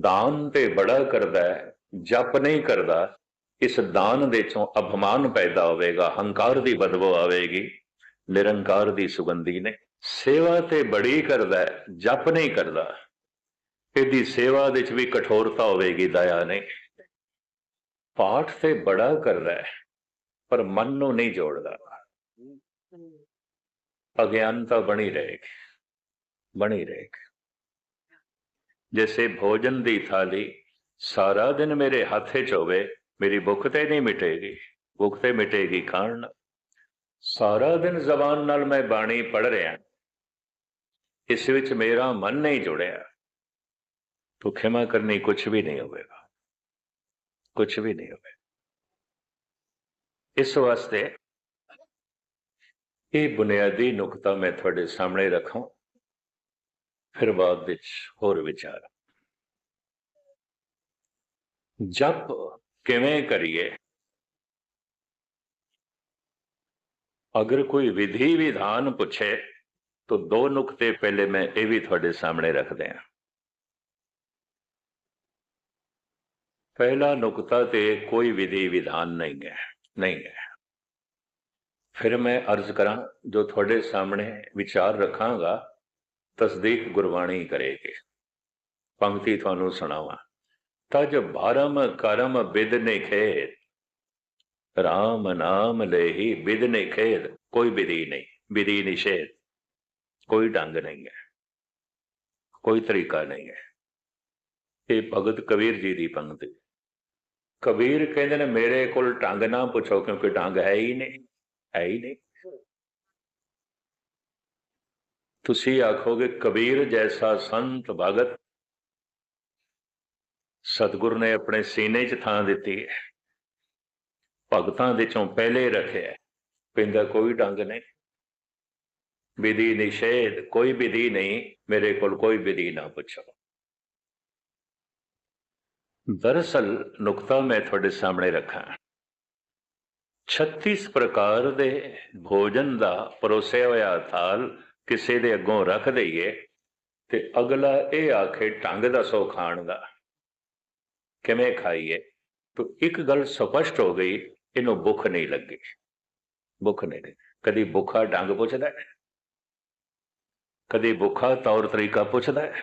ਦਾਨ ਤੇ ਬੜਾ ਕਰਦਾ ਹੈ, ਜਪ ਨਹੀਂ ਕਰਦਾ, ਇਸ ਦਾਨ ਦੇ ਚੋਂ ਅਭਮਾਨ ਪੈਦਾ ਹੋਵੇਗਾ, ਹੰਕਾਰ ਦੀ ਬਦਬੂ ਆਵੇਗੀ, ਨਿਰੰਕਾਰ ਦੀ ਸੁਗੰਧੀ ਨੇ ਸੇਵਾ ਤੇ ਬੜੀ ਕਰਦਾ ਹੈ, ਜਪ ਨਹੀਂ ਕਰਦਾ। ਇਹਦੀ ਸੇਵਾ ਦੇ ਵਿੱਚ ਵੀ ਕਠੋਰਤਾ ਹੋਵੇਗੀ, ਦਇਆ ਨਹੀਂ। ਪਾਠ ਤੇ ਬੜਾ ਕਰਦਾ ਹੈ, ਪਰ ਮਨ ਨੂੰ ਨਹੀਂ ਜੋੜਦਾ। ਅਗਿਆਨਤਾ ਬਣੀ ਰਹੇਗੀ ਬਣੀ ਰਹੇਗੀ। ਜਿਵੇਂ ਭੋਜਨ ਦੀ ਥਾਲੀ ਸਾਰਾ ਦਿਨ ਮੇਰੇ ਹੱਥ ਚ ਹੋਵੇ, ਮੇਰੀ ਭੁੱਖ ਤੇ ਨਹੀਂ ਮਿਟੇਗੀ, ਭੁੱਖ ਤੇ ਮਿਟੇਗੀ ਖਾਣ ਨਾਲ। ਸਾਰਾ ਦਿਨ ਜ਼ਬਾਨ ਨਾਲ ਮੈਂ ਬਾਣੀ ਪੜ ਰਿਹਾ। ਇਸ ਵਿੱਚ ਮੇਰਾ ਮਨ ਨਹੀਂ ਜੁੜਿਆ। ਤੋ ਖਿਮਾ ਕਰਨੀ ਕੁਝ ਵੀ ਨਹੀਂ ਹੋਵੇਗਾ। ਕੁਝ ਵੀ ਨਹੀਂ ਹੋਵੇ ਇਸ ਵਾਸਤੇ ਇਹ ਬੁਨਿਆਦੀ ਨੁਕਤਾ ਮੈਂ ਤੁਹਾਡੇ ਸਾਹਮਣੇ ਰੱਖਾਂ। ਫਿਰ ਬਾਅਦ ਵਿੱਚ ਹੋਰ ਵਿਚਾਰ। ਜਪ ਕਿਵੇਂ ਕਰੀਏ? ਅਗਰ ਕੋਈ ਵਿਧੀ ਵਿਧਾਨ ਪੁੱਛੇ, ਤਾਂ ਦੋ ਨੁਕਤੇ ਪਹਿਲੇ ਮੈਂ ਇਹ ਵੀ ਤੁਹਾਡੇ ਸਾਹਮਣੇ ਰੱਖਦੇ ਹਾਂ। ਪਹਿਲਾ ਨੁਕਤਾ ਤੇ ਕੋਈ ਵਿਧੀ ਵਿਧਾਨ ਨਹੀਂ ਹੈ ਨਹੀਂ ਹੈ। ਫਿਰ ਮੈਂ ਅਰਜ਼ ਕਰਾਂ, ਜੋ ਤੁਹਾਡੇ ਸਾਹਮਣੇ ਵਿਚਾਰ ਰੱਖਾਂਗਾ ਤਸਦੀਕ ਗੁਰਬਾਣੀ ਕਰੇਗੀ। ਪੰਕਤੀ ਤੁਹਾਨੂੰ ਸੁਣਾਵਾਂ। ਤਜ ਭਾਰਮ ਕਰਮ ਬਿਦ ਨਿਖੇਦ ਰਾਮ ਨਾਮ ਲੈਹੀ ਬਿਦ ਨਿਖੇਦ ਕੋਈ ਵਿਧੀ ਨਹੀਂ, ਵਿਧੀ ਨਿਸ਼ੇਧ। ਕੋਈ ਢੰਗ ਨਹੀਂ ਹੈ। ਕੋਈ ਤਰੀਕਾ ਨਹੀਂ ਹੈ। ਇਹ ਭਗਤ ਕਬੀਰ ਜੀ ਦੀ ਪੰਕਤੀ। ਕਬੀਰ ਕਹਿੰਦੇ ਨੇ, ਮੇਰੇ ਕੋਲ ਢੰਗ ਨਾ ਪੁੱਛੋ ਕਿਉਂਕਿ ਢੰਗ ਹੈ ਹੀ ਨਹੀਂ, ਹੈ ਹੀ ਨਹੀਂ। ਤੁਸੀਂ ਆਖੋਗੇ, ਕਬੀਰ ਜੈਸਾ ਸੰਤ ਭਗਤ ਸਤਿਗੁਰ ਨੇ ਆਪਣੇ ਸੀਨੇ 'ਚ ਥਾਂ ਦਿੱਤੀ ਹੈ। ਭਗਤਾਂ ਦੇ ਚੋਂ ਪਹਿਲੇ ਰੱਖਿਆ ਪਿੰਦਾ ਕੋਈ ਡੰਗ ਨਹੀਂ। ਵਿਧੀ ਨਿਸ਼ੇਧ, ਕੋਈ ਵਿਧੀ ਨਹੀਂ। ਮੇਰੇ ਕੋਲ ਕੋਈ ਵਿਧੀ ਨਾ ਪੁੱਛੋ। ਦਰਅਸਲ ਨੁਕਤਾ ਮੈਂ ਤੁਹਾਡੇ ਸਾਹਮਣੇ ਰੱਖਾਂ। 36 ਪ੍ਰਕਾਰ ਦੇ ਭੋਜਨ ਦਾ ਪਰੋਸਿਆ ਹੋਇਆ ਥਾਲ ਕਿਸੇ ਦੇ ਅੱਗੋਂ ਰੱਖ ਦਈਏ ਤੇ ਅਗਲਾ ਇਹ ਆਖੇ ਢੰਗ ਦੱਸੋ ਖਾਣ ਦਾ। ਕਿਵੇਂ ਖਾਈਏ? ਤਾਂ ਇੱਕ ਗੱਲ ਸਪਸ਼ਟ ਹੋ ਗਈ, ਇਹਨੂੰ ਭੁੱਖ ਨਹੀਂ ਲੱਗੀ। ਭੁੱਖ ਨਹੀਂ ਲੱਗੀ। ਕਦੀ ਭੁੱਖਾ ਢੰਗ ਪੁੱਛਦਾ ਹੈ? ਕਦੀ ਭੁੱਖਾ ਤੌਰ ਤਰੀਕਾ ਪੁੱਛਦਾ ਹੈ?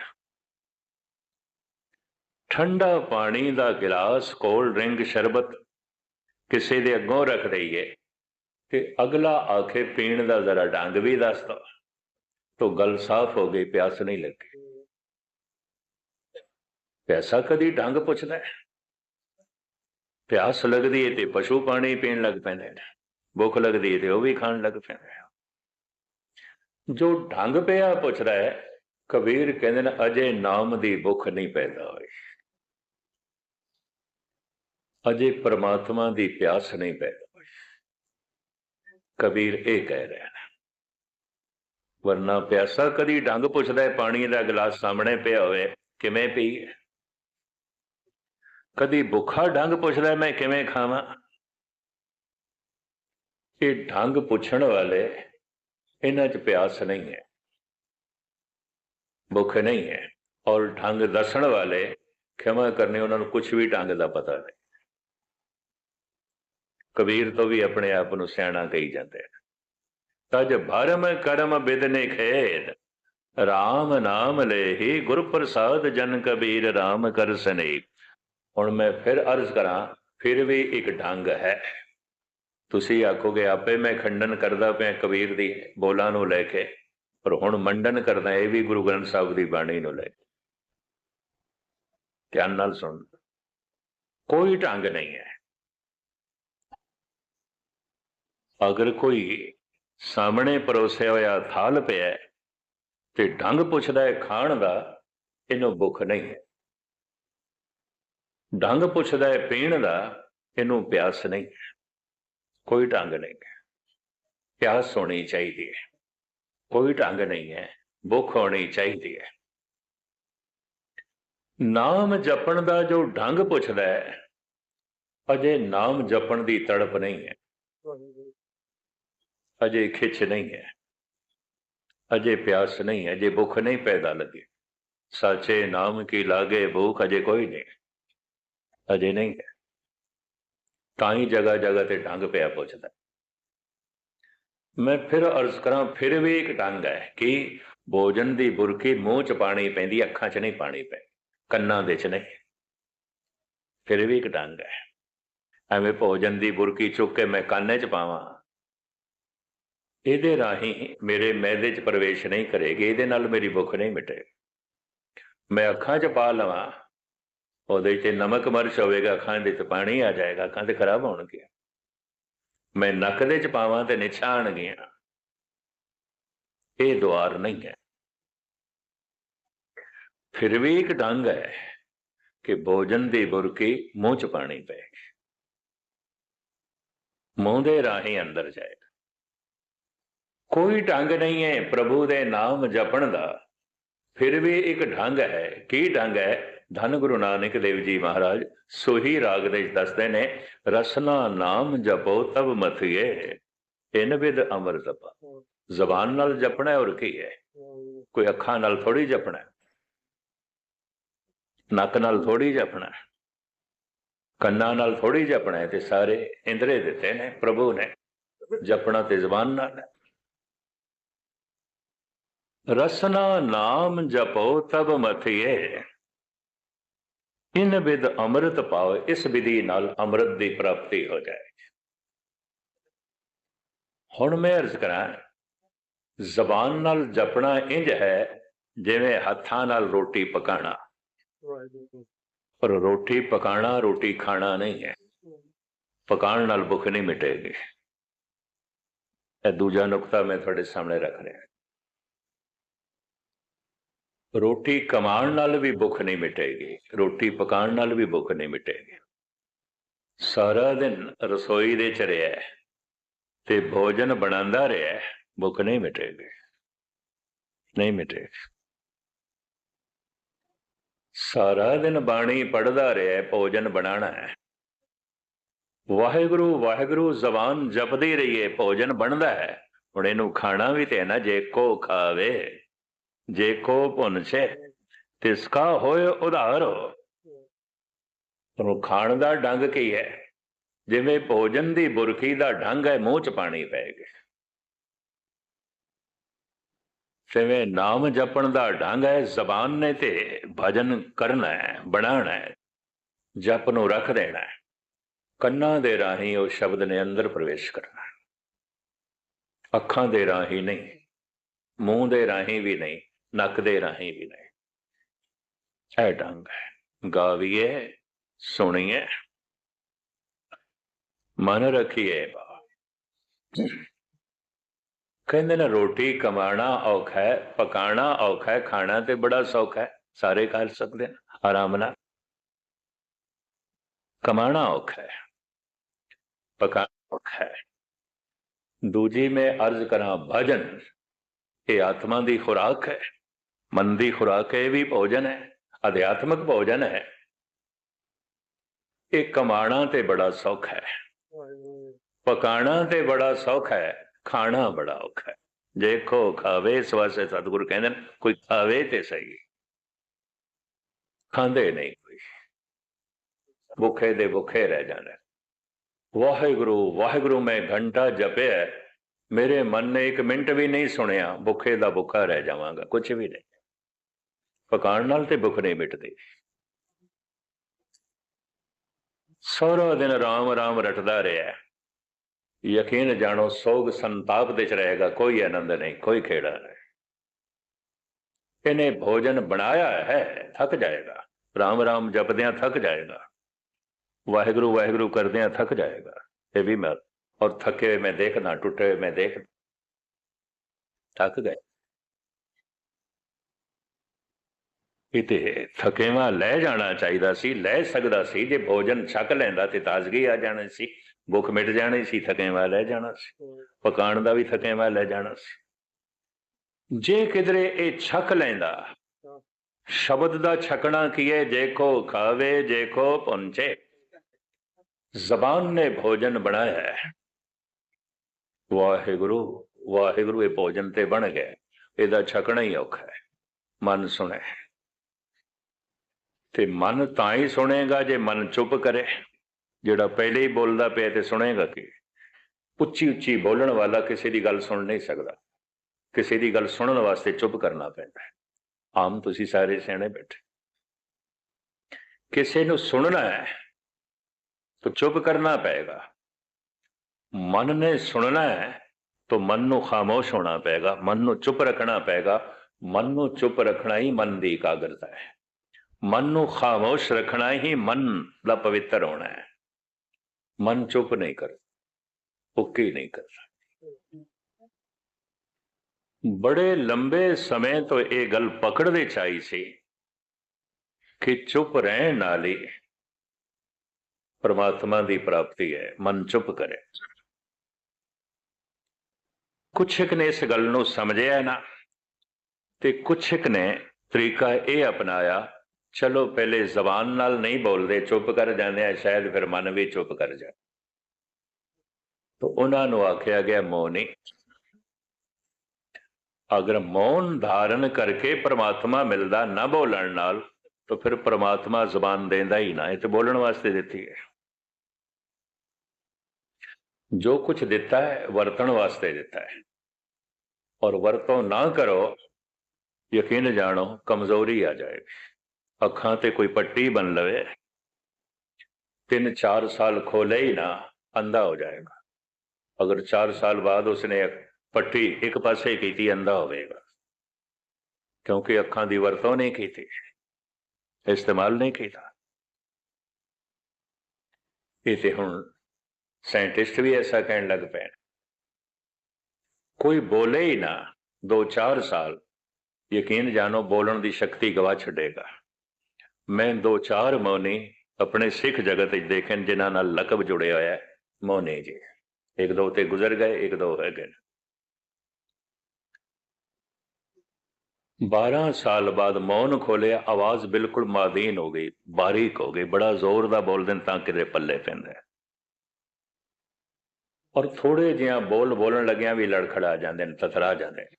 ਠੰਡਾ ਪਾਣੀ ਦਾ ਗਿਲਾਸ, ਕੋਲਡ ਡਰਿੰਕ, ਸ਼ਰਬਤ ਕਿਸੇ ਦੇ ਅੱਗੋਂ ਰੱਖ ਦਈਏ ਤੇ ਅਗਲਾ ਆਖੇ ਪੀਣ ਦਾ ਜ਼ਰਾ ਢੰਗ ਵੀ ਦੱਸ ਦੋ। ਤਾਂ ਗੱਲ ਸਾਫ਼ ਹੋ ਗਈ, ਪਿਆਸ ਨਹੀਂ ਲੱਗੀ। ਪੈਸਾ ਕਦੀ ਢੰਗ ਪੁੱਛਦਾ ਹੈ? ਪਿਆਸ ਲੱਗਦੀ ਹੈ ਤੇ ਪਸ਼ੂ ਪਾਣੀ ਪੀਣ ਲੱਗ ਪੈਂਦੇ ਨੇ। ਭੁੱਖ ਲੱਗਦੀ ਹੈ ਤੇ ਉਹ ਵੀ ਖਾਣ ਲੱਗ ਪੈਂਦੇ ਜੋ ਢੰਗ ਪਿਆ ਪੁੱਛਦਾ ਹੈ, ਕਬੀਰ ਕਹਿੰਦੇ ਨੇ, ਅਜੇ ਨਾਮ ਦੀ ਭੁੱਖ ਨਹੀਂ ਪੈਦਾ ਹੋਈ। ਅਜੇ ਪਰਮਾਤਮਾ ਦੀ ਪਿਆਸ ਨਹੀਂ ਪੈਦਾ ਹੋਈ। ਕਬੀਰ ਇਹ ਕਹਿ ਰਿਹਾ ਵਰਨਾ ਪਿਆਸਾ ਕਦੀ ਢੰਗ ਪੁੱਛਦਾ ਹੈ, ਪਾਣੀ ਦਾ ਗਲਾਸ ਸਾਹਮਣੇ ਪਿਆ ਹੋਵੇ, ਕਿਵੇਂ ਪੀਏ ਕਦੀ ਭੁੱਖਾ ਡੰਗ ਪੁੱਛਦਾ ਮੈਂ ਕਿਵੇਂ ਖਾਵਾਂ? ਇਹ ਢੰਗ ਪੁੱਛਣ ਵਾਲੇ ਇਹਨਾਂ 'ਚ ਪਿਆਸ ਨਹੀਂ ਹੈ। ਭੁੱਖ ਨਹੀਂ ਹੈ। ਔਰ ਢੰਗ ਦੱਸਣ ਵਾਲੇ ਖਿਮਾ ਕਰਨੇ ਉਹਨਾਂ ਨੂੰ ਕੁਝ ਵੀ ਢੰਗ ਦਾ ਪਤਾ ਨਹੀਂ। ਕਬੀਰ ਤੋਂ ਵੀ ਆਪਣੇ ਆਪ ਨੂੰ ਸਿਆਣਾ ਕਹੀ ਜਾਂਦੇ ਆ। ਤਜ ਭਰਮ ਕਰਮ ਬਿਦਨੇ ਖੇਦ। RAM ਨਾਮ ਲੈਹੀ ਗੁਰ ਪ੍ਰਸਾਦ ਜਨ ਕਬੀਰ RAM ਕਰ ਸਨੇ। ਹੁਣ ਮੈਂ ਫਿਰ ਅਰਜ਼ ਕਰਾਂ, ਫਿਰ ਵੀ ਇੱਕ ਢੰਗ ਹੈ। ਤੁਸੀਂ ਆਖੋਗੇ, ਆਪੇ ਮੈਂ ਖੰਡਨ ਕਰਦਾ ਪਿਆ ਕਬੀਰ ਦੀ ਬੋਲਾਂ ਨੂੰ ਲੈ ਕੇ। ਪਰ ਹੁਣ ਮੰਡਨ ਕਰਦਾ, ਇਹ ਵੀ ਗੁਰੂ ਗ੍ਰੰਥ ਸਾਹਿਬ ਦੀ ਬਾਣੀ ਨੂੰ ਲੈ ਕੇ। ਧਿਆਨ ਨਾਲ ਸੁਣ। ਕੋਈ ਢੰਗ ਨਹੀਂ ਹੈ। ਅਗਰ ਕੋਈ ਸਾਹਮਣੇ ਪਰੋਸਿਆ ਹੋਇਆ ਥਾਲ ਪਿਆ ਤੇ ਢੰਗ ਪੁੱਛਦਾ ਹੈ, ਖਾਣ ਦਾ? ਇਹਨੂੰ ਭੁੱਖ ਨਹੀਂ ਹੈ। ਢੰਗ ਪੁੱਛਦਾ ਹੈ, ਪੀਣ ਦਾ? ਇਹਨੂੰ ਪਿਆਸ ਨਹੀਂ ਹੈ। ਕੋਈ ਢੰਗ ਨਹੀਂ ਹੈ। ਪਿਆਸ ਹੋਣੀ ਚਾਹੀਦੀ ਹੈ। ਕੋਈ ਢੰਗ ਨਹੀਂ ਹੈ। ਭੁੱਖ ਹੋਣੀ ਚਾਹੀਦੀ ਹੈ। ਨਾਮ ਜਪਣ ਦਾ ਜੋ ਢੰਗ ਪੁੱਛਦਾ ਹੈ, ਅਜੇ ਨਾਮ ਜਪਣ ਦੀ ਤੜਪ ਨਹੀਂ ਹੈ। ਅਜੇ ਖਿੱਚ ਨਹੀਂ ਹੈ। ਅਜੇ ਪਿਆਸ ਨਹੀਂ ਹੈ, ਅਜੇ ਭੁੱਖ ਨਹੀਂ ਪੈਦਾ ਲੱਗੀ। ਸਾਚੇ ਨਾਮ ਕੀ ਲਾਗੇ, ਭੂਖ ਅਜੇ ਕੋਈ ਨਹੀਂ। ਅਜੇ ਨਹੀਂ ਹੈ। ਤਾਂ ਹੀ ਜਗ੍ਹਾ ਜਗ੍ਹਾ ਤੇ ਢੰਗ ਪਿਆ ਪੁੱਛਦਾ। ਮੈਂ ਫਿਰ ਅਰਜ਼ ਕਰਾਂ, ਫਿਰ ਵੀ ਇੱਕ ਢੰਗ ਹੈ ਕਿ ਭੋਜਨ ਦੀ ਬੁਰਕੀ ਮੂੰਹ ਚ ਪਾਣੀ ਪੈਂਦੀ, ਅੱਖਾਂ ਚ ਨਹੀਂ ਪਾਣੀ ਪੈ, ਕੰਨਾਂ ਦੇ ਚ ਨਹੀਂ। ਫਿਰ ਵੀ ਇੱਕ ਢੰਗ ਹੈ। ਐਵੇਂ ਭੋਜਨ ਦੀ ਬੁਰਕੀ ਚੁੱਕ ਕੇ ਮੈਂ ਕੰਨੇ ਚ ਪਾਵਾਂ ਇਹਦੇ ਰਾਹੀਂ ਮੇਰੇ ਮੈਦੇ ਚ ਪ੍ਰਵੇਸ਼ ਨਹੀਂ ਕਰੇਗੀ, ਇਹਦੇ ਨਾਲ ਮੇਰੀ ਭੁੱਖ ਨਹੀਂ ਮਿਟੇਗੀ। ਮੈਂ ਅੱਖਾਂ ਚ ਪਾ ਲਵਾਂ, ਉਹਦੇ ਚ ਨਮਕ ਮਰਚ ਹੋਵੇਗਾ, ਅੱਖਾਂ ਦੇ ਚ ਪਾਣੀ ਆ ਜਾਏਗਾ, ਅੱਖਾਂ ਤੇ ਖਰਾਬ ਹੋਣਗੇ। ਮੈਂ ਨੱਕ ਦੇ ਚ ਪਾਵਾਂ ਤੇ ਨਿਛਾਣਗੀਆਂ। ਇਹ ਦੁਆਰ ਨਹੀਂ ਹੈ। ਫਿਰ ਵੀ ਇੱਕ ਢੰਗ ਹੈ ਕਿ ਭੋਜਨ ਦੇ ਬੁਰਕੇ ਮੂੰਹ ਚ ਪਾਣੀ ਪਏ ਮੂੰਹ ਦੇ ਰਾਹੀਂ ਅੰਦਰ ਜਾਏ ਕੋਈ ਢੰਗ ਨਹੀਂ ਹੈ ਪ੍ਰਭੂ ਦੇ ਨਾਮ ਜਪਣ ਦਾ। ਫਿਰ ਵੀ ਇੱਕ ਢੰਗ ਹੈ। ਕੀ ਢੰਗ ਹੈ? ਧੰਨ ਗੁਰੂ ਨਾਨਕ ਦੇਵ ਜੀ ਮਹਾਰਾਜ, ਸੋਹੀ ਰਾਗ ਦੇ ਦੱਸਦੇ ਨੇ, ਰਸਨਾ ਨਾਮ ਜਪੋ ਤਬ ਮਥਿਏ, ਇਨ ਵਿਦ ਅਮਰ ਜਪਾ ਜ਼ਬਾਨ ਨਾਲ ਜਪਣਾ ਔਰ ਕੀ ਹੈ? ਕੋਈ ਅੱਖਾਂ ਨਾਲ ਥੋੜੀ ਜਪਣਾ ਨੱਕ ਨਾਲ ਥੋੜੀ ਜਪਣਾ ਕੰਨਾਂ ਨਾਲ ਥੋੜੀ ਜਪਣਾ ਤੇ ਸਾਰੇ ਇੰਦਰੇ ਦਿੱਤੇ ਨੇ, ਪ੍ਰਭੂ ਨੇ। ਜਪਣਾ ਤੇ ਜ਼ਬਾਨ ਨਾਲ ਰਸਨਾ ਨਾਮ ਜਪੋ ਤਬ ਮਥਿਏ। ਇਨ ਵਿਦ ਅੰਮ੍ਰਿਤ ਪਾਓ, ਇਸ ਵਿਧੀ ਨਾਲ ਅੰਮ੍ਰਿਤ ਦੀ ਪ੍ਰਾਪਤੀ ਹੋ ਜਾਏਗੀ ਹੁਣ ਮੈਂ ਅਰਜ਼ ਕਰਾਂ, ਜ਼ਬਾਨ ਨਾਲ ਜਪਣਾ ਇੰਜ ਹੈ, ਜਿਵੇਂ ਹੱਥਾਂ ਨਾਲ ਰੋਟੀ ਪਕਾਣਾ। ਪਰ ਰੋਟੀ ਪਕਾਣਾ, ਰੋਟੀ ਖਾਣਾ ਨਹੀਂ ਹੈ। ਪਕਾਣ ਨਾਲ ਭੁੱਖ ਨਹੀਂ ਮਿਟੇਗੀ। ਇਹ ਦੂਜਾ ਨੁਕਤਾ ਮੈਂ ਤੁਹਾਡੇ ਸਾਹਮਣੇ ਰੱਖ ਰਿਹਾ। ਰੋਟੀ ਕਮਾਉਣ ਨਾਲ ਵੀ ਭੁੱਖ ਨਹੀਂ ਮਿਟੇਗੀ, ਰੋਟੀ ਪਕਾਉਣ ਨਾਲ ਵੀ ਭੁੱਖ ਨਹੀਂ ਮਿਟੇਗੀ। ਸਾਰਾ ਦਿਨ ਰਸੋਈ ਦੇ ਚ ਰਿਹਾ ਤੇ ਭੋਜਨ ਬਣਾਉਂਦਾ ਰਿਹਾ ਭੁੱਖ ਨਹੀਂ ਮਿਟੇਗੀ। ਨਹੀਂ ਮਿਟੇਗੀ। ਸਾਰਾ ਦਿਨ ਬਾਣੀ ਪੜਦਾ ਰਿਹਾ ਭੋਜਨ ਬਣਾਣਾ ਹੈ। ਵਾਹਿਗੁਰੂ ਵਾਹਿਗੁਰੂ, ਜ਼ਬਾਨ ਜਪਦੀ ਰਹੀਏ, ਭੋਜਨ ਬਣਦਾ ਹੈ। ਹੁਣ ਇਹਨੂੰ ਖਾਣਾ ਵੀ ਤੇ ਹੈ ਨਾ, ਜੇ ਕੋ ਖਾਵੇ। ਜੇ ਕੋ ਪੁੰਛੇ ਤਿਸ ਕਾ ਹੋਏ ਉਧਾਰੋ ਤੁਹਾਨੂੰ ਖਾਣ ਦਾ ਡੰਗ ਕੀ ਹੈ? ਜਿਵੇਂ ਭੋਜਨ ਦੀ ਬੁਰਖੀ ਦਾ ਢੰਗ ਹੈ, ਮੂੰਹ ਚ ਪਾਣੀ ਪੈ ਗਿਆ। ਜਿਵੇਂ ਨਾਮ ਜਪਣ ਦਾ ਢੰਗ ਹੈ, ਜ਼ਬਾਨ ਨੇ ਤੇ ਭਜਨ ਕਰਨਾ ਹੈ, ਬਣਾਉਣਾ ਹੈ, ਜਪ ਨੂੰ ਰੱਖ ਦੇਣਾ ਹੈ। ਕੰਨਾਂ ਦੇ ਰਾਹੀਂ ਉਹ ਸ਼ਬਦ ਨੇ ਅੰਦਰ ਪ੍ਰਵੇਸ਼ ਕਰਨਾ ਅੱਖਾਂ ਦੇ ਰਾਹੀਂ ਨਹੀਂ, ਮੂੰਹ ਦੇ ਰਾਹੀਂ ਵੀ ਨਹੀਂ ਨੱਕ ਦੇ ਰਾਹੀਂ ਵੀ ਨਹੀਂ ਇਹ ਢੰਗ ਹੈ ਗਾਵੀਏ ਸੁਣੀਏ ਮਨ ਰੱਖੀਏ ਬਾ ਕਹਿੰਦੇ ਨੇ ਰੋਟੀ ਕਮਾਣਾ ਔਖਾ ਹੈ ਪਕਾਣਾ ਔਖਾ ਹੈ ਖਾਣਾ ਤੇ ਬੜਾ ਸੌਖਾ ਹੈ ਸਾਰੇ ਕਰ ਸਕਦੇ ਨੇ ਆਰਾਮ ਨਾਲ ਕਮਾਣਾ ਔਖਾ ਹੈ ਪਕਾਣਾ ਔਖਾ ਹੈ ਦੂਜੀ ਮੈਂ ਅਰਜ਼ ਕਰਾਂ ਭਜਨ ਇਹ ਆਤਮਾ ਦੀ ਖੁਰਾਕ ਹੈ ਮਨ ਦੀ ਖੁਰਾਕ ਇਹ ਵੀ ਭੋਜਨ ਹੈ, ਅਧਿਆਤਮਕ ਭੋਜਨ ਹੈ। ਇਹ ਕਮਾਣਾ ਤੇ ਬੜਾ ਸੌਖਾ ਹੈ। ਪਕਾਣਾ ਤੇ ਬੜਾ ਸੌਖ ਹੈ, ਖਾਣਾ ਬੜਾ ਔਖਾ ਹੈ। ਦੇਖੋ ਖਾਵੇ, ਇਸ ਵਾਸਤੇ ਸਤਿਗੁਰੂ ਕਹਿੰਦੇ ਨੇ, ਕੋਈ ਖਾਵੇ ਤੇ ਸਹੀ। ਖਾਂਦੇ ਨਹੀਂ ਕੋਈ। ਭੁੱਖੇ ਦੇ ਭੁੱਖੇ ਰਹਿ ਜਾਣਾ ਵਾਹਿਗੁਰੂ ਵਾਹਿਗੁਰੂ, ਮੈਂ ਘੰਟਾ ਜਪਿਆ ਮੇਰੇ ਮਨ ਨੇ ਇੱਕ ਮਿੰਟ ਵੀ ਨਹੀਂ ਸੁਣਿਆ, ਭੁੱਖੇ ਦਾ ਭੁੱਖਾ ਰਹਿ ਜਾਵਾਂਗਾ ਕੁਝ ਵੀ ਨਹੀਂ। ਪਕਾਉਣ ਨਾਲ ਤੇ ਭੁੱਖ ਨਹੀਂ ਮਿਟਦੀ। ਸਾਰਾ ਦਿਨ ਰਾਮ ਰਾਮ ਰਟਦਾ ਰਿਹਾ। ਯਕੀਨ ਜਾਣੋ, ਸੋਗ ਸੰਤਾਪ ਦੇ ਚ ਰਹੇਗਾ, ਕੋਈ ਆਨੰਦ ਨਹੀਂ, ਕੋਈ ਖੇੜਾ ਨਹੀਂ। ਇਹਨੇ ਭੋਜਨ ਬਣਾਇਆ ਹੈ, ਥੱਕ ਜਾਏਗਾ। ਰਾਮ ਰਾਮ ਜਪਦਿਆਂ ਥੱਕ ਜਾਏਗਾ। ਵਾਹਿਗੁਰੂ ਵਾਹਿਗੁਰੂ ਕਰਦਿਆਂ ਥੱਕ ਜਾਏਗਾ। ਇਹ ਵੀ ਮੈਂ, ਔਰ ਥੱਕੇ ਹੋਏ ਮੈਂ ਦੇਖਦਾ, ਟੁੱਟੇ ਹੋਏ ਮੈਂ ਦੇਖ ਥੱਕ ਗਏ। ਇਤੇ ਥਕੇਵਾ ਲੈ ਜਾਣਾ ਚਾਹੀਦਾ ਸੀ, ਲੈ ਸਕਦਾ ਸੀ, ਜੇ ਭੋਜਨ ਛਕ ਲੈਂਦਾ ਤੇ ਤਾਜ਼ਗੀ ਆ ਜਾਣੀ ਸੀ, ਭੁੱਖ ਮਿਟ ਜਾਣੀ ਸੀ, ਥਕੇਵਾ ਲੈ ਜਾਣਾ ਸੀ ਪਕਾਣ ਦਾ ਵੀ ਥਕੇਵਾ ਲੈ ਜਾਣਾ ਸੀ। ਜੇ ਕਿਧਰੇ ਇਹ ਛਕ ਲੈਂਦਾ, ਸ਼ਬਦ ਦਾ ਛਕਣਾ ਕੀਏ ਜੇ ਕੋ ਖਾਵੇ, ਜੇ ਕੋ ਪਹੁੰਚੇ। ਜ਼ਬਾਨ ਨੇ ਭੋਜਨ ਬਣਾਇਆ ਹੈ। ਵਾਹਿਗੁਰੂ ਵਾਹਿਗੁਰੂ ਇਹ ਭੋਜਨ ਤੇ ਬਣ ਗਿਆ। ਇਹਦਾ ਛਕਣਾ ਹੀ ਔਖਾ ਹੈ। ਮਨ ਸੁਣੇ ਤੇ ਮਨ ਤਾਂ ਹੀ ਸੁਣੇਗਾ ਜੇ ਮਨ ਚੁੱਪ ਕਰੇ। ਜਿਹੜਾ ਪਹਿਲੇ ਹੀ ਬੋਲਦਾ ਪਿਆ ਤੇ ਸੁਣੇਗਾ ਕਿ? ਉੱਚੀ ਉੱਚੀ ਬੋਲਣ ਵਾਲਾ ਕਿਸੇ ਦੀ ਗੱਲ ਸੁਣ ਨਹੀਂ ਸਕਦਾ। ਕਿਸੇ ਦੀ ਗੱਲ ਸੁਣਨ ਵਾਸਤੇ ਚੁੱਪ ਕਰਨਾ ਪੈਂਦਾ ਹੈ। ਆਮ ਤੁਸੀਂ ਸਾਰੇ ਸਿਆਣੇ ਬੈਠੇ। ਕਿਸੇ ਨੂੰ ਸੁਣਨਾ ਹੈ ਤਾਂ ਚੁੱਪ ਕਰਨਾ ਪਏਗਾ। ਮਨ ਨੇ ਸੁਣਨਾ ਹੈ ਤਾਂ ਮਨ ਨੂੰ ਖਾਮੋਸ਼ ਹੋਣਾ ਪਏਗਾ। ਮਨ ਨੂੰ ਚੁੱਪ ਰੱਖਣਾ ਪਏਗਾ। ਮਨ ਨੂੰ ਚੁੱਪ ਰੱਖਣਾ ਹੀ ਮਨ ਦੀ ਇਕਾਗਰਤਾ ਹੈ। ਮਨ ਨੂੰ ਖਾਮੋਸ਼ ਰੱਖਣਾ ਹੀ ਮਨ ਦਾ ਪਵਿੱਤਰ ਹੋਣਾ ਹੈ। ਮਨ ਚੁੱਪ ਨਹੀਂ ਕਰ ਓਕੇ ਨਹੀਂ ਕਰਦਾ। ਬੜੇ ਲੰਬੇ ਸਮੇਂ ਤੋਂ ਇਹ ਗੱਲ ਪਕੜਦੇ ਚਾਹੀ ਸੀ ਕਿ ਚੁੱਪ ਰਹਿਣ ਨਾਲ ਹੀ ਪਰਮਾਤਮਾ ਦੀ ਪ੍ਰਾਪਤੀ ਹੈ, ਮਨ ਚੁੱਪ ਕਰੇ। ਕੁਛ ਇੱਕ ਨੇ ਇਸ ਗੱਲ ਨੂੰ ਸਮਝਿਆ ਨਾ ਤੇ ਕੁਛ ਇੱਕ ਨੇ ਤਰੀਕਾ ਇਹ ਅਪਣਾਇਆ ਚਲੋ ਪਹਿਲੇ ਜ਼ਬਾਨ ਨਾਲ ਨਹੀਂ ਬੋਲਦੇ, ਚੁੱਪ ਕਰ ਜਾਂਦੇ ਆ, ਸ਼ਾਇਦ ਫਿਰ ਮਨ ਵੀ ਚੁੱਪ ਕਰ ਜਾ ਤਾਂ ਉਹਨਾਂ ਨੂੰ ਆਖਿਆ ਗਿਆ, ਮੌਨੀ, ਅਗਰ ਮੌਨ ਧਾਰਨ ਕਰਕੇ ਪ੍ਰਮਾਤਮਾ ਮਿਲਦਾ ਨਾ ਬੋਲਣ ਨਾਲ, ਤਾਂ ਫਿਰ ਪ੍ਰਮਾਤਮਾ ਜ਼ਬਾਨ ਦੇਂਦਾ ਹੀ ਨਾ, ਇਹ ਤੇ ਬੋਲਣ ਵਾਸਤੇ ਦਿੱਤੀ ਹੈ। ਜੋ ਕੁਝ ਦਿੱਤਾ ਹੈ, ਵਰਤਣ ਵਾਸਤੇ ਦਿੱਤਾ ਹੈ। ਔਰ ਵਰਤੋਂ ਨਾ ਕਰੋ, ਯਕੀਨ ਜਾਣੋ, ਕਮਜ਼ੋਰੀ ਆ ਜਾਏਗੀ। ਅੱਖਾਂ ਤੇ ਕੋਈ ਪੱਟੀ ਬਨ ਲਵੇ, ਤਿੰਨ ਚਾਰ ਸਾਲ ਖੋਲੇ ਹੀ ਨਾ, ਅੰਧਾ ਹੋ ਜਾਏਗਾ। ਅਗਰ 4 ਸਾਲ ਬਾਅਦ ਉਸਨੇ ਪੱਟੀ ਇੱਕ ਪਾਸੇ ਕੀਤੀ, ਅੰਧਾ ਹੋਵੇਗਾ। ਕਿਉਂਕਿ ਅੱਖਾਂ ਦੀ ਵਰਤੋਂ ਨਹੀਂ ਕੀਤੀ, ਇਸਤੇਮਾਲ ਨਹੀਂ ਕੀਤਾ। ਇਹ ਤੇ ਹੁਣ ਸਾਇੰਟਿਸਟ ਵੀ ਐਸਾ ਕਹਿਣ ਲੱਗ ਪਏ ਕੋਈ ਬੋਲੇ ਹੀ ਨਾ 2-4 ਸਾਲ, ਯਕੀਨ ਜਾਣੋ ਬੋਲਣ ਦੀ ਸ਼ਕਤੀ ਗਵਾ ਛੱਡੇਗਾ। ਮੈਂ 2-4 ਮੌਨੀ ਆਪਣੇ ਸਿੱਖ ਜਗਤ ਵਿੱਚ ਦੇਖਣ ਜਿਨ੍ਹਾਂ ਨਾਲ ਲਕਬ ਜੁੜਿਆ ਹੋਇਆ ਹੈ। ਮੌਨੀ ਜੀ। ਇੱਕ ਦੋ ਤੇ ਗੁਜ਼ਰ ਗਏ, ਇੱਕ ਦੋ ਹੈਗੇ 12 ਸਾਲ ਬਾਅਦ ਮੌਨ ਖੋਲਿਆ ਆਵਾਜ਼ ਬਿਲਕੁਲ ਮਾਦੀਨ ਹੋ ਗਈ, ਬਾਰੀਕ ਹੋ ਗਈ, ਬੜਾ ਜ਼ੋਰ ਦਾ ਬੋਲਦੇ ਤਾਂ ਕਿਤੇ ਪੱਲੇ ਪੈਂਦਾ ਔਰ ਥੋੜੇ ਜਿਹਾ ਬੋਲ ਬੋਲਣ ਲੱਗਿਆਂ ਵੀ ਲੜਖੜਾ ਜਾਂਦੇ ਨੇ, ਤਤਰਾ ਜਾਂਦੇ ਨੇ।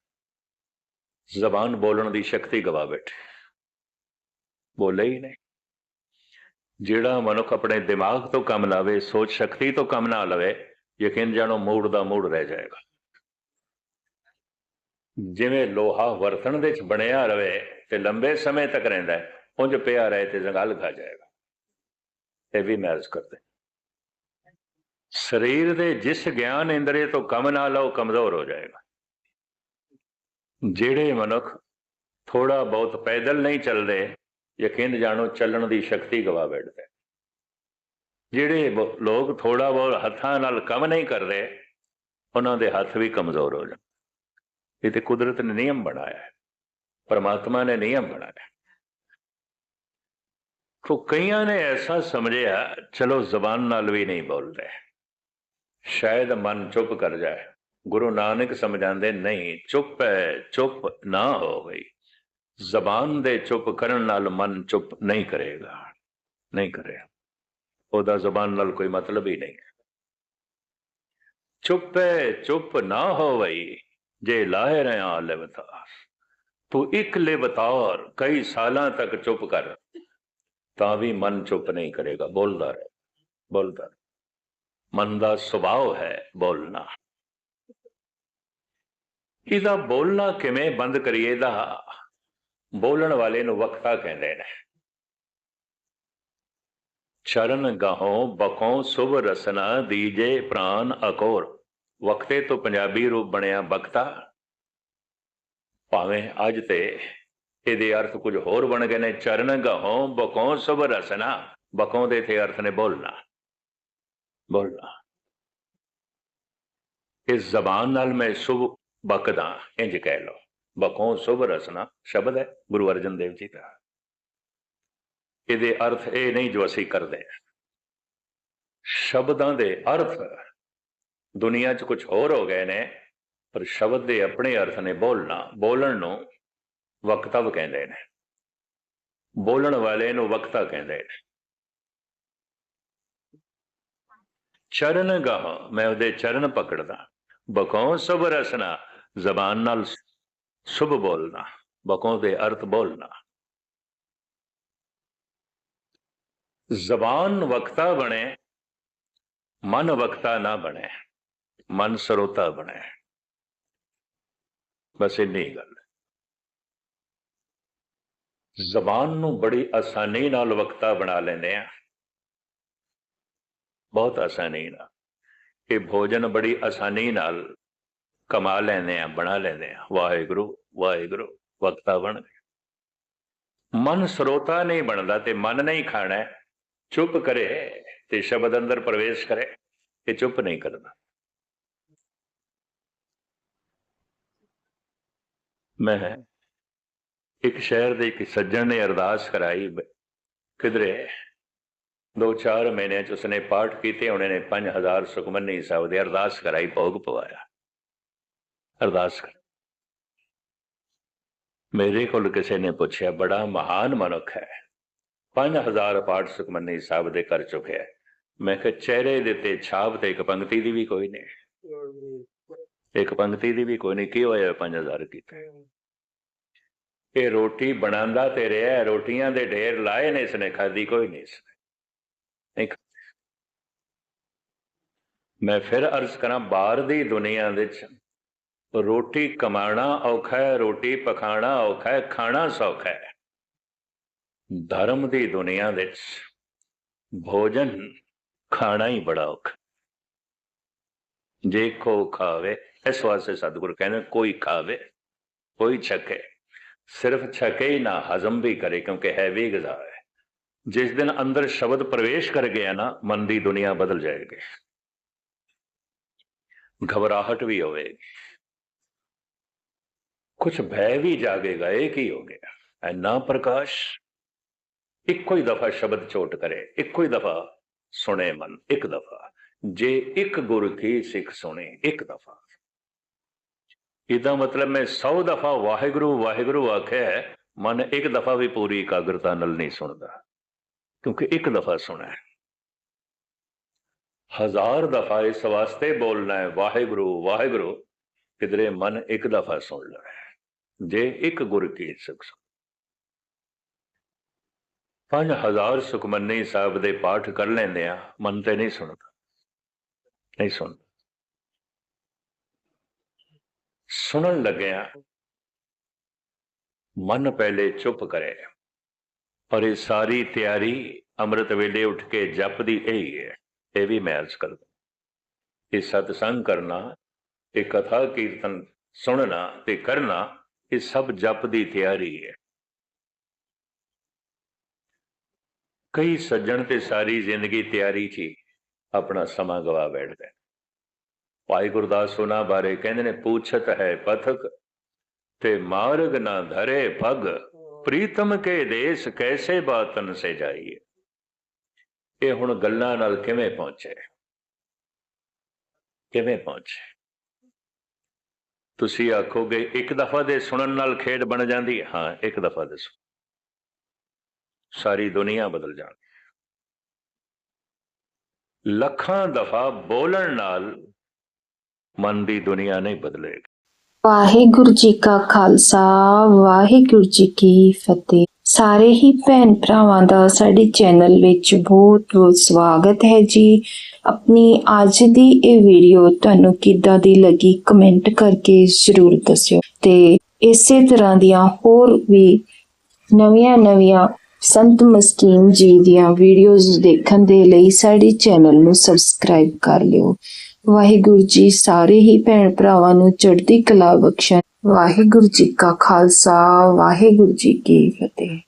ਜ਼ਬਾਨ ਬੋਲਣ ਦੀ ਸ਼ਕਤੀ ਗਵਾ ਬੈਠੇ। ਬੋਲੇ ਹੀ ਨਹੀਂ ਜਿਹੜਾ ਮਨੁੱਖ ਆਪਣੇ ਦਿਮਾਗ ਤੋਂ ਕੰਮ ਲਾਵੇ, ਸੋਚ ਸ਼ਕਤੀ ਤੋਂ ਕੰਮ ਨਾ ਲਵੇ, ਯਕੀਨ ਜਾਣੋ ਮੂੜ ਦਾ ਮੂੜ ਰਹਿ ਜਾਏਗਾ। ਜਿਵੇਂ ਲੋਹਾ ਵਰਤਣ ਦੇ ਵਿੱਚ ਬਣਿਆ ਰਵੇ ਤੇ ਲੰਬੇ ਸਮੇਂ ਤੱਕ ਰਹਿੰਦਾ ਹੈ ਪਿਆ ਰਹੇ ਤੇ ਜੰਗਲ ਖਾ ਜਾਏਗਾ। ਇਹ ਵੀ ਮੈਜ਼ ਕਰਦੇ ਸਰੀਰ ਦੇ ਜਿਸ ਗਿਆਨ ਇੰਦਰੀ ਤੋਂ ਕੰਮ ਨਾ ਲਓ, ਕਮਜ਼ੋਰ ਹੋ ਜਾਏਗਾ। ਜਿਹੜੇ ਮਨੁੱਖ ਥੋੜਾ ਬਹੁਤ ਪੈਦਲ ਨਹੀਂ ਚੱਲਦੇ ਯਕੀਨ ਜਾਣੋ, ਚੱਲਣ ਦੀ ਸ਼ਕਤੀ ਗਵਾ ਬੈਠਦਾ ਜਿਹੜੇ ਲੋਕ ਥੋੜਾ ਬਹੁਤ ਹੱਥਾਂ ਨਾਲ ਕੰਮ ਨਹੀਂ ਕਰਦੇ ਉਹਨਾਂ ਦੇ ਹੱਥ ਵੀ ਕਮਜ਼ੋਰ ਹੋ ਜਾਂਦੇ। ਇਹ ਤੇ ਕੁਦਰਤ ਨੇ ਨਿਯਮ ਬਣਾਇਆ ਹੈ। ਪਰਮਾਤਮਾ ਨੇ ਨਿਯਮ ਬਣਾਇਆ तो ਕਈਆਂ ਨੇ ਐਸਾ ਸਮਝਿਆ, ਚਲੋ ਜ਼ਬਾਨ ਨਾਲ ਵੀ ਨਹੀਂ ਬੋਲਦੇ। ਸ਼ਾਇਦ ਮਨ ਚੁੱਪ ਕਰ ਜਾਏ। ਗੁਰੂ ਨਾਨਕ ਸਮਝਾਉਂਦੇ, ਨਹੀਂ, ਚੁੱਪ ਹੈ, ਚੁੱਪ ਨਾ ਹੋ ਗਈ ਜ਼ਬਾਨ ਦੇ ਚੁੱਪ ਕਰਨ ਨਾਲ ਮਨ ਚੁੱਪ ਨਹੀਂ ਕਰੇਗਾ ਨਹੀਂ ਕਰੇਗਾ ਉਹਦਾ ਜ਼ਬਾਨ ਨਾਲ ਕੋਈ ਮਤਲਬ ਹੀ ਨਹੀਂ। ਚੁੱਪ ਹੈ ਚੁੱਪ ਨਾ ਹੋਵਈ, ਜੇ ਲਾਹੇ ਰਿਆ ਲਵਤਾਰ। ਤੂੰ ਇੱਕ ਲਵਤਾਰ ਕਈ ਸਾਲਾਂ ਤੱਕ ਚੁੱਪ ਕਰ, ਤਾਂ ਵੀ ਮਨ ਚੁੱਪ ਨਹੀਂ ਕਰੇਗਾ। ਬੋਲਦਾ ਰਹੇ, ਬੋਲਦਾ ਮਨ ਦਾ ਸੁਭਾਅ ਹੈ ਬੋਲਣਾ। ਇਹਦਾ ਬੋਲਣਾ ਕਿਵੇਂ ਬੰਦ ਕਰੀਏ? ਦਾ ਬੋਲਣ ਵਾਲੇ ਨੂੰ ਵਕਤਾ ਕਹਿੰਦੇ ਨੇ। ਚਰਨ ਗਾਹੋਂ ਬਖੋਂ ਸੁਭ ਰਸਨਾ ਦੀਜੇ ਪ੍ਰਾਨ ਅਕੋਰ। ਵਕਤੇ ਤੋਂ ਪੰਜਾਬੀ ਰੂਪ ਬਣਿਆ ਬਖਤਾ। ਭਾਵੇਂ ਅੱਜ ਤੇ ਇਹਦੇ ਅਰਥ ਕੁਝ ਹੋਰ ਬਣ ਗਏ ਨੇ, ਚਰਨ ਗਹੋਂ ਬਖੋਂ ਸੁਭ ਰਸਨਾ। ਬਖੋਂ ਦੇ ਤੇ ਅਰਥ ਨੇ ਬੋਲਣਾ। ਬੋਲਣਾ। ਇਸ ਜ਼ਬਾਨ ਨਾਲ ਮੈਂ ਸੁਭ ਬਕਦਾ ਇੰਜ ਕਹਿ ਲਓ। ਬਕੋਂ ਸੁਭ ਰਸਨਾ, ਸ਼ਬਦ ਹੈ, ਗੁਰੂ ਅਰਜਨ ਦੇਵ ਜੀ ਦਾ। ਇਹਦੇ ਅਰਥ ਇਹ ਨਹੀਂ ਜੋ ਅਸੀਂ ਕਰਦੇ। ਸ਼ਬਦਾਂ ਦੇ ਅਰਥ ਦੁਨੀਆ 'ਚ ਕੁਝ ਹੋਰ ਹੋ ਗਏ ਨੇ, ਪਰ ਸ਼ਬਦ ਦੇ ਆਪਣੇ ਅਰਥ ਨੇ ਬੋਲਣਾ, ਬੋਲਣ ਨੂੰ ਵਕਤਵ ਕਹਿੰਦੇ ਨੇ। ਬੋਲਣ ਵਾਲੇ ਨੂੰ ਵਕਤਾ ਕਹਿੰਦੇ ਨੇ। ਚਰਨ ਗਾਹ ਮੈਂ ਉਹਦੇ ਚਰਨ ਪਕੜਦਾ। ਬਕੋਂ ਸੁਭ ਰਸਨਾ, ਜ਼ਬਾਨ ਨਾਲ ਸੁਭ ਬੋਲਣਾ, ਬਕੋਂ ਦੇ ਅਰਥ ਬੋਲਣਾ। ਜ਼ਬਾਨ ਵਕਤਾ ਬਣੇ, ਮਨ ਵਕਤਾ ਨਾ ਬਣੇ, ਮਨ ਸਰੋਤਾ ਬਣੇ। ਬਸ ਇੰਨੀ ਗੱਲ। ਜ਼ਬਾਨ ਨੂੰ ਬੜੀ ਆਸਾਨੀ ਨਾਲ ਵਕਤਾ ਬਣਾ ਲੈਂਦੇ ਆ। ਬਹੁਤ ਆਸਾਨੀ ਨਾਲ। ਇਹ ਭੋਜਨ ਬੜੀ ਆਸਾਨੀ ਨਾਲ ਕਮਾ ਲੈਂਦੇ ਆ ਬਣਾ ਲੈਂਦੇ ਆ ਵਾਹਿਗੁਰੂ ਵਾਹਿਗੁਰੂ, ਵਕਤਾ ਬਣ ਗਏ। ਮਨ ਸਰੋਤਾ ਨਹੀਂ ਬਣਦਾ ਤੇ ਮਨ ਨਹੀਂ ਖਾਣਾ ਚੁੱਪ ਕਰੇ ਤੇ ਸ਼ਬਦ ਅੰਦਰ ਪ੍ਰਵੇਸ਼ ਕਰੇ, ਇਹ ਚੁੱਪ ਨਹੀਂ ਕਰਦਾ। ਮੈਂ ਇੱਕ ਸ਼ਹਿਰ ਦੇ ਇੱਕ ਸੱਜਣ ਨੇ ਅਰਦਾਸ ਕਰਾਈ ਕਿਧਰੇ ਦੋ ਚਾਰ ਮਹੀਨਿਆਂ ਚ ਉਸਨੇ ਪਾਠ ਕੀਤੇ, ਉਹਨੇ ਨੇ 5000 ਸੁਖਮਨੀ ਸਾਹਿਬ ਦੀ ਅਰਦਾਸ ਕਰਾਈ, ਭੋਗ ਪਵਾਇਆ। ਅਰਦਾਸ ਕਰ। ਮੇਰੇ ਕੋਲ ਕਿਸੇ ਨੇ ਪੁੱਛਿਆ, ਬੜਾ ਮਹਾਨ ਮਨੁੱਖ ਹੈ। 5000 ਪਾਠ ਸੁਖਮਨੀ ਸਾਹਿਬ ਦੇ ਕਰ ਚੁੱਕਿਆ ਮੈਂ ਕਿਹਾ, ਚਿਹਰੇ ਦੇ ਤੇ ਛਾਪ ਤੇ ਇੱਕ ਪੰਕਤੀ ਦੀ ਵੀ ਕੋਈ ਨਹੀਂ। ਇੱਕ ਪੰਕਤੀ ਦੀ ਵੀ ਕੋਈ ਨਹੀਂ, ਕੀ ਹੋਇਆ 5000 ਕੀਤਾ? ਇਹ ਰੋਟੀ ਬਣਾਉਂਦਾ ਤੇ ਰਿਹਾ, ਰੋਟੀਆਂ ਦੇ ਢੇਰ ਲਾਏ ਨੇ ਇਸਨੇ ਖਾਦੀ ਕੋਈ ਨਹੀਂ ਇਸਨੇ। ਮੈਂ ਫਿਰ ਅਰਜ਼ ਕਰਾਂ, ਬਾਹਰ ਦੀ ਦੁਨੀਆ ਵਿੱਚ ਰੋਟੀ ਕਮਾਣਾ ਔਖਾ ਹੈ, ਰੋਟੀ ਪਕਾਣਾ ਔਖਾ ਹੈ, ਖਾਣਾ ਸੌਖਾ ਹੈ। ਧਰਮ ਦੀ ਦੁਨੀਆ ਵਿੱਚ ਭੋਜਨ ਖਾਣਾ ਹੀ ਬੜਾ ਔਖਾ ਜੇ ਕੋ ਖਾਵੇ, ਇਸ ਵਾਸਤੇ ਸਤਿਗੁਰ ਕਹਿੰਦੇ, ਕੋਈ ਖਾਵੇ, ਕੋਈ ਛਕੇ। ਸਿਰਫ ਛਕੇ ਹੀ ਨਾ, ਹਜ਼ਮ ਵੀ ਕਰੇ, ਕਿਉਂਕਿ ਹੈ ਵੀ ਗਜ਼ਾ ਹੈ। ਜਿਸ ਦਿਨ ਅੰਦਰ ਸ਼ਬਦ ਪ੍ਰਵੇਸ਼ ਕਰ ਗਿਆ ਨਾ, ਮਨ ਦੀ ਦੁਨੀਆ ਬਦਲ ਜਾਏਗੀ। ਘਬਰਾਹਟ ਵੀ ਹੋਵੇਗੀ। ਕੁਝ ਭੈ ਵੀ ਜਾਗੇਗਾ ਇਹ ਕੀ ਹੋ ਗਿਆ? ਐਨਾ ਪ੍ਰਕਾਸ਼। ਇੱਕੋ ਹੀ ਦਫਾ ਸ਼ਬਦ ਚੋਟ ਕਰੇ ਇੱਕੋ ਹੀ ਦਫਾ ਸੁਣੇ ਮਨ ਇੱਕ ਦਫਾ। ਜੇ ਇੱਕ ਗੁਰ ਕੀ ਸਿੱਖ ਸੁਣੇ ਇੱਕ ਦਫਾ। ਇਹਦਾ ਮਤਲਬ ਮੈਂ 100 ਦਫਾ ਵਾਹਿਗੁਰੂ ਵਾਹਿਗੁਰੂ ਆਖਿਆ ਹੈ, ਮਨ ਇੱਕ ਦਫਾ ਵੀ ਪੂਰੀ ਇਕਾਗਰਤਾ ਨਾਲ ਨਹੀਂ ਸੁਣਦਾ ਕਿਉਂਕਿ ਇੱਕ ਦਫਾ ਸੁਣਾ। ਹੈ ਹਜ਼ਾਰ ਦਫਾ ਇਸ ਵਾਸਤੇ ਬੋਲਣਾ ਹੈ ਵਾਹਿਗੁਰੂ ਵਾਹਿਗੁਰੂ ਕਿਧਰੇ ਮਨ ਇੱਕ ਦਫਾ ਸੁਣ ਲਵੇ ਜੇ ਇੱਕ ਗੁਰ ਕੀ ਸਿੱਖ ਪੰਜ ਹਜ਼ਾਰ ਸੁਖਮਨੀ ਸਾਹਿਬ ਦੇ ਪਾਠ ਕਰ ਲੈਂਦੇ ਆ, ਮਨ ਤੇ ਨਹੀਂ ਸੁਣਦਾ। ਨਹੀਂ ਸੁਣਦਾ। ਸੁਣਨ ਲੱਗਿਆ, ਮਨ ਪਹਿਲੇ ਚੁੱਪ ਕਰੇ, ਪਰ ਇਹ ਸਾਰੀ ਤਿਆਰੀ ਅੰਮ੍ਰਿਤ ਵੇਲੇ ਉੱਠ ਕੇ ਜਪਦੀ ਇਹੀ ਹੈ, ਇਹ ਵੀ ਮੈਂ ਅਰਜ਼ ਕਰਦਾ। ਇਹ ਸਤਸੰਗ ਕਰਨਾ, ਇਹ ਕਥਾ ਕੀਰਤਨ ਸੁਣਨਾ ਤੇ ਕਰਨਾ ਇਹ ਸਭ ਜਪ ਦੀ ਤਿਆਰੀ ਹੈ। ਕਈ ਸੱਜਣ ਤੇ ਸਾਰੀ ਜ਼ਿੰਦਗੀ ਤਿਆਰੀ 'ਚ ਆਪਣਾ ਸਮਾਂ ਗਵਾ ਬੈਠਦੇ ਨੇ। ਭਾਈ ਗੁਰਦਾਸ ਉਹਨਾਂ ਬਾਰੇ ਕਹਿੰਦੇ ਨੇ, ਪੁੱਛਤ ਹੈ ਪਥਕ ਤੇ ਮਾਰਗ ਨਾ ਧਰੇ ਪਗ, ਪ੍ਰੀਤਮ ਕੇ ਦੇਸ ਕੈਸੇ ਬਾਤਨ ਸੇ ਜਾਈਏ? ਇਹ ਹੁਣ ਗੱਲਾਂ ਨਾਲ ਕਿਵੇਂ ਪਹੁੰਚੇ? ਕਿਵੇਂ ਪਹੁੰਚੇ? ਤੁਸੀਂ ਆਖੋਗੇ, ਇੱਕ ਦਫਾ ਦੇ ਸੁਣਨ ਨਾਲ ਖੇਡ ਬਣ ਜਾਂਦੀ ਹੈ। ਹਾਂ, ਇੱਕ ਦਫਾ ਦੇ ਸੁਣ ਸਾਰੀ ਦੁਨੀਆ ਬਦਲ ਜਾਂਦੀ ਲੱਖਾਂ ਦਫਾ ਬੋਲਣ ਨਾਲ ਮਨ ਦੀ ਦੁਨੀਆ ਨਹੀਂ ਬਦਲੇਗੀ। ਵਾਹਿਗੁਰੂ ਜੀ ਕਾ ਖਾਲਸਾ, ਵਾਹਿਗੁਰੂ ਜੀ ਕੀ ਫਤਿਹ। ਸਾਰੇ ਹੀ ਭੈਣ ਭਰਾਵਾਂ ਦਾ ਸਾਡੇ ਚੈਨਲ ਵਿੱਚ ਬਹੁਤ ਬਹੁਤ ਸਵਾਗਤ ਹੈ ਜੀ। ਆਪਣੀ ਅੱਜ ਦੀ ਇਹ ਵੀਡੀਓ ਤੁਹਾਨੂੰ ਕਿੱਦਾਂ ਦੀ ਲੱਗੀ ਕਮੈਂਟ ਕਰਕੇ ਜ਼ਰੂਰ ਦੱਸਿਓ। ਤੇ ਇਸੇ ਤਰ੍ਹਾਂ ਦੀਆਂ ਹੋਰ ਵੀ ਨਵੀਆਂ ਨਵੀਆਂ ਸੰਤ ਮਸਕੀਨ ਜੀ ਦੀਆਂ ਵੀਡੀਓਜ਼ ਦੇਖਣ ਦੇ ਲਈ ਸਾਡੇ ਚੈਨਲ ਨੂੰ ਸਬਸਕ੍ਰਾਈਬ ਕਰ ਲਿਓ। ਵਾਹਿਗੁਰੂ ਜੀ ਸਾਰੇ ਹੀ ਭੈਣ ਭਰਾਵਾਂ ਨੂੰ ਚੜ੍ਹਦੀ ਕਲਾ ਬਖਸ਼ਣ। ਵਾਹਿਗੁਰੂ ਜੀ ਕਾ ਖਾਲਸਾ, ਵਾਹਿਗੁਰੂ ਜੀ ਕੀ ਫਤਿਹ।